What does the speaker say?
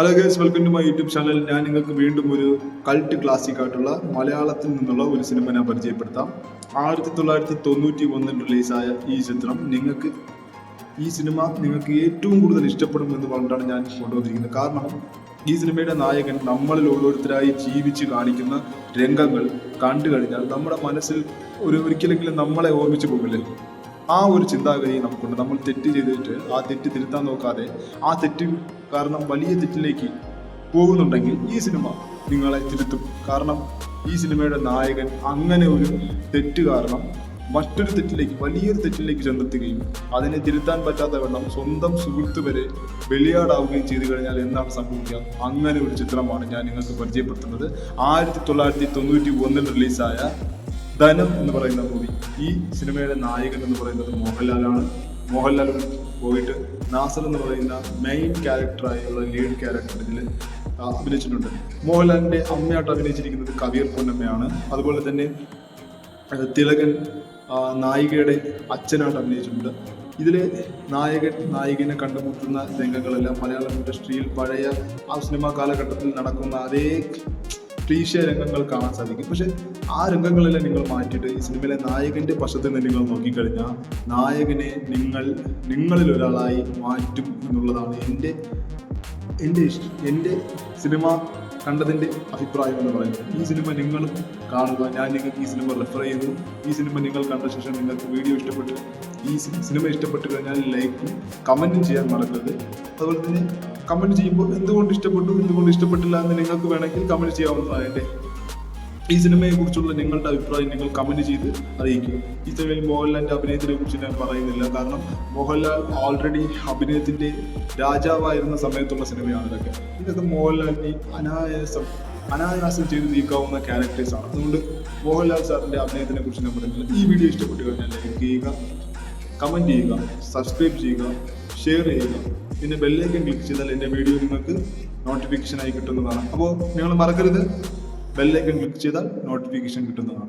Hello guys welcome to my YouTube channel ഞാൻ നിങ്ങൾക്ക് വീണ്ടും ഒരു കൾട്ട് ക്ലാസിക് ആയിട്ടുള്ള മലയാളത്തിൽ നിന്നുള്ള ഒരു സിനിമ ഞാൻ പരിചയപ്പെടുത്താം. ആയിരത്തി തൊള്ളായിരത്തി തൊണ്ണൂറ്റി ഒന്നിൽ റിലീസായ ഈ ചിത്രം നിങ്ങൾക്ക് ഈ സിനിമ നിങ്ങൾക്ക് ഏറ്റവും കൂടുതൽ ഇഷ്ടപ്പെടും എന്ന് പറഞ്ഞിട്ടാണ് ഞാൻ കൊണ്ടുവന്നിരിക്കുന്നത്. കാരണം ഈ സിനിമയുടെ നായകൻ നമ്മളിൽ ഓരോരുത്തരായി ജീവിച്ച് കാണിക്കുന്ന രംഗങ്ങൾ കണ്ടു കഴിഞ്ഞാൽ നമ്മുടെ മനസ്സിൽ ഒരു ഒരിക്കലെങ്കിലും നമ്മളെ ഓർമ്മിച്ച് പോകില്ലേ? ആ ഒരു ചിന്താഗതി നമുക്കുണ്ട്. നമ്മൾ തെറ്റ് ചെയ്തിട്ട് ആ തെറ്റ് തിരുത്താൻ നോക്കാതെ ആ തെറ്റ് കാരണം വലിയ തെറ്റിലേക്ക് പോകുന്നുണ്ടെങ്കിൽ ഈ സിനിമ നിങ്ങളെ തിരുത്തും. കാരണം ഈ സിനിമയുടെ നായകൻ അങ്ങനെ ഒരു തെറ്റ് കാരണം മറ്റൊരു തെറ്റിലേക്ക് വലിയൊരു തെറ്റിലേക്ക് ചെന്നെത്തുകയും അതിനെ തിരുത്താൻ പറ്റാത്ത വണ്ണം സ്വന്തം സുഹൃത്ത് വരെ ബലിയാടാവുകയും ചെയ്തു കഴിഞ്ഞാൽ എന്താണ് സംഭവിക്കുക? അങ്ങനെ ഒരു ചിത്രമാണ് ഞാൻ നിങ്ങൾക്ക് പരിചയപ്പെടുത്തുന്നത്. ആയിരത്തി തൊള്ളായിരത്തി തൊണ്ണൂറ്റി ഒന്നിൽ റിലീസായ ധനം എന്ന് പറയുന്ന മൂവി ഈ സിനിമയുടെ നായകൻ എന്ന് പറയുന്നത് മോഹൻലാലാണ്. മോഹൻലാലും പോയിട്ട് നാസർ എന്ന് പറയുന്ന മെയിൻ ക്യാരക്ടറായുള്ള ലീഡ് ക്യാരക്ടർ ഇതിൽ അഭിനയിച്ചിട്ടുണ്ട്. മോഹൻലാലിന്റെ അമ്മയായിട്ട് അഭിനയിച്ചിരിക്കുന്നത് കവിയർ പൊന്നമ്മയാണ്. അതുപോലെ തന്നെ തിലകൻ നായികയുടെ അച്ഛനായിട്ട് അഭിനയിച്ചിട്ടുണ്ട്. ഇതിലെ നായകൻ നായികനെ കണ്ടുമുട്ടുന്ന രംഗങ്ങളെല്ലാം മലയാളം ഇൻഡസ്ട്രിയിൽ പഴയ ആ സിനിമാ കാലഘട്ടത്തിൽ നടക്കുന്ന അതേ ക്ലീശ രംഗങ്ങൾ കാണാൻ സാധിക്കും. പക്ഷെ ആ രംഗങ്ങളെല്ലാം നിങ്ങൾ മാറ്റിയിട്ട് ഈ സിനിമയിലെ നായകന്റെ വശത്ത് നിന്ന് നിങ്ങൾ നോക്കിക്കഴിഞ്ഞാൽ നായകനെ നിങ്ങൾ നിങ്ങളിൽ ഒരാളായി മാറ്റും എന്നുള്ളതാണ് എന്റെ എന്റെ ഇഷ്ടം. എന്റെ സിനിമ കണ്ടതിന്റെ അഭിപ്രായം എന്ന് പറയുന്നത് ഈ സിനിമ നിങ്ങൾ കാണുക ഞാൻ നിങ്ങൾക്ക് ഈ സിനിമ റെഫർ ചെയ്തു. ഈ സിനിമ നിങ്ങൾ കണ്ട ശേഷം നിങ്ങൾക്ക് വീഡിയോ ഇഷ്ടപ്പെട്ട് ഈ സിനിമ ഇഷ്ടപ്പെട്ട് കഴിഞ്ഞാൽ ലൈക്കും കമന്റും ചെയ്യാൻ മറക്കരുത്. അതുപോലെ തന്നെ കമന്റ് ചെയ്യുമ്പോൾ എന്തുകൊണ്ട് ഇഷ്ടപ്പെട്ടു എന്തുകൊണ്ട് ഇഷ്ടപ്പെട്ടില്ല എന്ന് നിങ്ങൾക്ക് വേണമെങ്കിൽ കമന്റ് ചെയ്യാവുന്നതാണ് എന്റെ ഈ സിനിമയെ കുറിച്ചുള്ള നിങ്ങളുടെ അഭിപ്രായം നിങ്ങൾ കമന്റ് ചെയ്ത് അറിയിക്കുക ഈ സിനിമയിൽ മോഹൻലാലിന്റെ അഭിനയത്തിനെ കുറിച്ച് ഞാൻ പറയുന്നില്ല. കാരണം മോഹൻലാൽ ഓൾറെഡി അഭിനയത്തിന്റെ രാജാവായിരുന്ന സമയത്തുള്ള സിനിമയാണ് ഇതൊക്കെ. ഇതൊക്കെ മോഹൻലാലിനെ അനായാസം അനായാസം ചെയ്ത് നീക്കാവുന്ന ക്യാരക്ടേഴ്സ് ആണ്. അതുകൊണ്ട് മോഹൻലാൽ സാറിന്റെ അഭിനയത്തിനെ കുറിച്ച് ഞാൻ പറയുന്നില്ല. ഈ വീഡിയോ ഇഷ്ടപ്പെട്ടു കഴിഞ്ഞാൽ ലൈക്ക് ചെയ്യുക കമന്റ് ചെയ്യുക സബ്സ്ക്രൈബ് ചെയ്യുക ഷെയർ ചെയ്യുക. പിന്നെ ബെല്ലൈക്കൻ ക്ലിക്ക് ചെയ്താൽ എന്റെ വീഡിയോ നിങ്ങൾക്ക് നോട്ടിഫിക്കേഷൻ ആയി കിട്ടുന്നതാണ്. അപ്പോൾ നിങ്ങൾ മറക്കരുത്. ബെല്ലൈക്കൻ ക്ലിക്ക് ചെയ്താൽ നോട്ടിഫിക്കേഷൻ കിട്ടുന്നതാണ്.